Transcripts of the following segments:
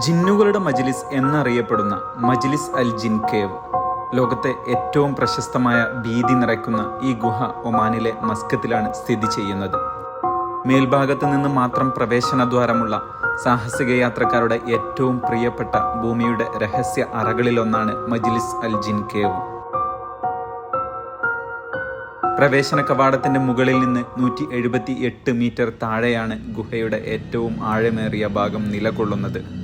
ജിന്നുകളുടെ മജിലിസ് എന്നറിയപ്പെടുന്ന മജിലിസ് അൽ ജിൻ കേവ്. ലോകത്തെ ഏറ്റവും പ്രശസ്തമായ ഭീതി നിറയ്ക്കുന്ന ഈ ഗുഹ ഒമാനിലെ മസ്കത്തിലാണ് സ്ഥിതി ചെയ്യുന്നത്. മേൽഭാഗത്ത് നിന്ന് മാത്രം പ്രവേശനദ്വാരമുള്ള സാഹസിക യാത്രക്കാരുടെ ഏറ്റവും പ്രിയപ്പെട്ട ഭൂമിയുടെ രഹസ്യ അറകളിലൊന്നാണ് മജിലിസ് അൽ ജിൻ കേവ്. പ്രവേശന കവാടത്തിന്റെ മുകളിൽ നിന്ന് നൂറ്റി എഴുപത്തി എട്ട് മീറ്റർ താഴെയാണ് ഗുഹയുടെ ഏറ്റവും ആഴമേറിയ ഭാഗം നിലകൊള്ളുന്നത്.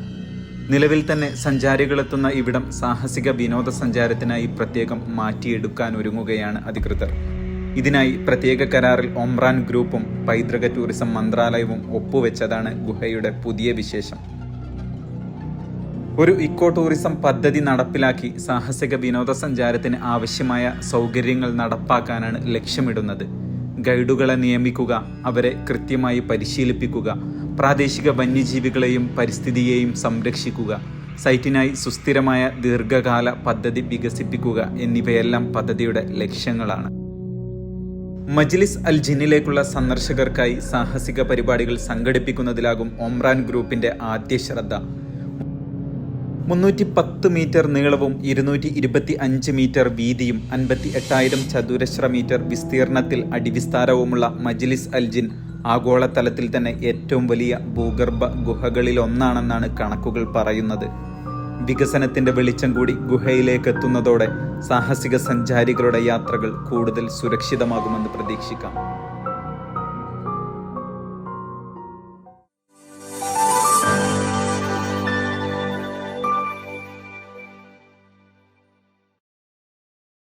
നിലവിൽ തന്നെ സഞ്ചാരികളെത്തുന്ന ഇവിടം സാഹസിക വിനോദസഞ്ചാരത്തിനായി പ്രത്യേകം മാറ്റിയെടുക്കാൻ ഒരുങ്ങുകയാണ് അധികൃതർ. ഇതിനായി പ്രത്യേക കരാറിൽ ഒമ്രാൻ ഗ്രൂപ്പും പൈതൃക ടൂറിസം മന്ത്രാലയവും ഒപ്പുവെച്ചതാണ് ഗുഹയുടെ പുതിയ വിശേഷം. ഒരു ഇക്കോ ടൂറിസം പദ്ധതി നടപ്പിലാക്കി സാഹസിക വിനോദസഞ്ചാരത്തിന് ആവശ്യമായ സൗകര്യങ്ങൾ നടപ്പാക്കാനാണ് ലക്ഷ്യമിടുന്നത്. ഗൈഡുകളെ നിയമിക്കുക അവരെ കൃത്യമായി പരിശീലിപ്പിക്കുക പ്രാദേശിക വന്യജീവികളെയും പരിസ്ഥിതിയെയും സംരക്ഷിക്കുക സൈറ്റിനായി സുസ്ഥിരമായ ദീർഘകാല പദ്ധതി വികസിപ്പിക്കുക എന്നിവയെല്ലാം പദ്ധതിയുടെ ലക്ഷ്യങ്ങളാണ്. മജ്ലിസ് അൽ ജിന്നിലേക്കുള്ള സന്ദർശകർക്കായി സാഹസിക പരിപാടികൾ സംഘടിപ്പിക്കുന്നതിലാകും ഒമ്രാൻ ഗ്രൂപ്പിന്റെ ആദ്യ ശ്രദ്ധ. മുന്നൂറ്റി പത്ത് മീറ്റർ നീളവും ഇരുന്നൂറ്റി ഇരുപത്തി അഞ്ച് മീറ്റർ വീതിയും അൻപത്തി എട്ടായിരം ചതുരശ്ര മീറ്റർ വിസ്തീർണത്തിൽ അടിവിസ്താരവുമുള്ള മജ്ലിസ് അൽജിൻ ആഗോളതലത്തിൽ തന്നെ ഏറ്റവും വലിയ ഭൂഗർഭ ഗുഹകളിലൊന്നാണെന്നാണ് കണക്കുകൾ പറയുന്നത്. വികസനത്തിന്റെ വെളിച്ചം കൂടി ഗുഹയിലേക്ക് എത്തുന്നതോടെ സാഹസിക സഞ്ചാരികളുടെ യാത്രകൾ കൂടുതൽ സുരക്ഷിതമാകുമെന്ന് പ്രതീക്ഷിക്കാം.